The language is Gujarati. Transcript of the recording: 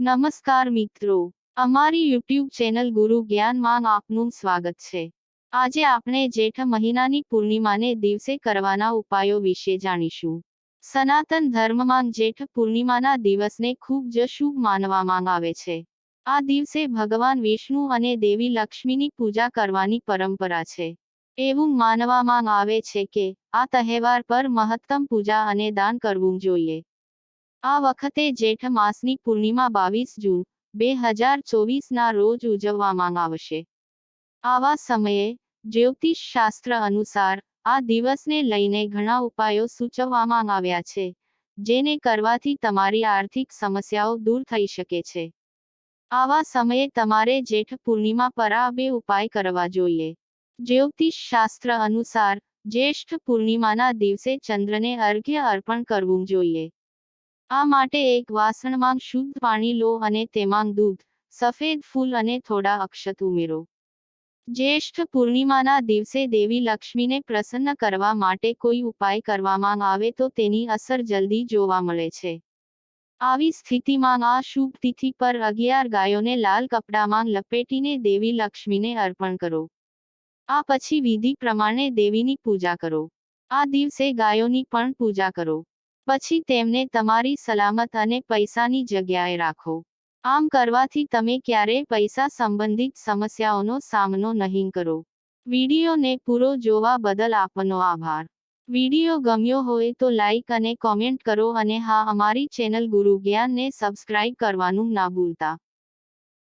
નમસ્કાર મિત્રો, અમારી યુટ્યુબ ચેનલ ગુરુ જ્ઞાનમાં આપનું સ્વાગત છે. આજે આપણે જેઠ મહિનાની પૂર્ણિમાને દિવસે કરવાના ઉપાયો વિશે જાણીશું. સનાતન ધર્મમાં જેઠ પૂર્ણિમાના દિવસને ખૂબ જ શુભ માનવામાં આવે છે. આ દિવસે ભગવાન વિષ્ણુ અને દેવી લક્ષ્મીની પૂજા કરવાની પરંપરા છે. એવું માનવામાં આવે છે કે આ તહેવાર પર મહત્તમ પૂજા અને દાન કરવું જોઈએ. આ વખતે જેઠ માસની પૂર્ણિમા બાવીસ જૂન, બે હજાર ચોવીસના રોજ ઉજવવામાં આવશે. આવા સમયે, જ્યોતિષ શાસ્ત્ર અનુસાર, આ દિવસને લઈને ઘણા ઉપાયો સૂચવવામાં આવ્યા છે, જેને કરવાથી તમારી આર્થિક સમસ્યાઓ દૂર થઈ શકે છે. આવા સમયે તમારે જેઠ પૂર્ણિમા પર આ બે ઉપાય કરવા જોઈએ. જ્યોતિષ શાસ્ત્ર અનુસાર જ્યેષ્ઠ પૂર્ણિમાના દિવસે ચંદ્રને અર્ઘ્ય અર્પણ કરવું જોઈએ. આ માટે એક વાસણમાં શુદ્ધ પાણી લો અને તેમાં દૂધ, સફેદ ફૂલ અને થોડા અક્ષત ઉમેરો. જ્યેષ્ઠ પૂર્ણિમાના દિવસે દેવી લક્ષ્મીને પ્રસન્ન કરવા માટે કોઈ ઉપાય કરવામાં આવે તો તેની અસર જલ્દી જોવા મળે છે. આવી સ્થિતિમાં આ શુભ તિથિ પર અગિયાર ગાયોને લાલ કપડામાં લપેટીને દેવી લક્ષ્મીને અર્પણ કરો. આ પછી વિધિ પ્રમાણે દેવીની પૂજા કરો. આ દિવસે ગાયોની પણ પૂજા કરો. પછી તેમને તમારી સલામત અને પૈસાની જગ્યાએ રાખો. આમ કરવાથી તમે ક્યારેય પૈસા સંબંધિત સમસ્યાઓનો સામનો નહીં કરો. વિડીયોને પૂરો જોવા બદલ આપનો આભાર. વીડિયો ગમ્યો હોય તો લાઈક અને કોમેન્ટ કરો અને હા, અમારી ચેનલ ગુરુ જ્ઞાનને સબસ્ક્રાઇબ કરવાનું ના ભૂલતા.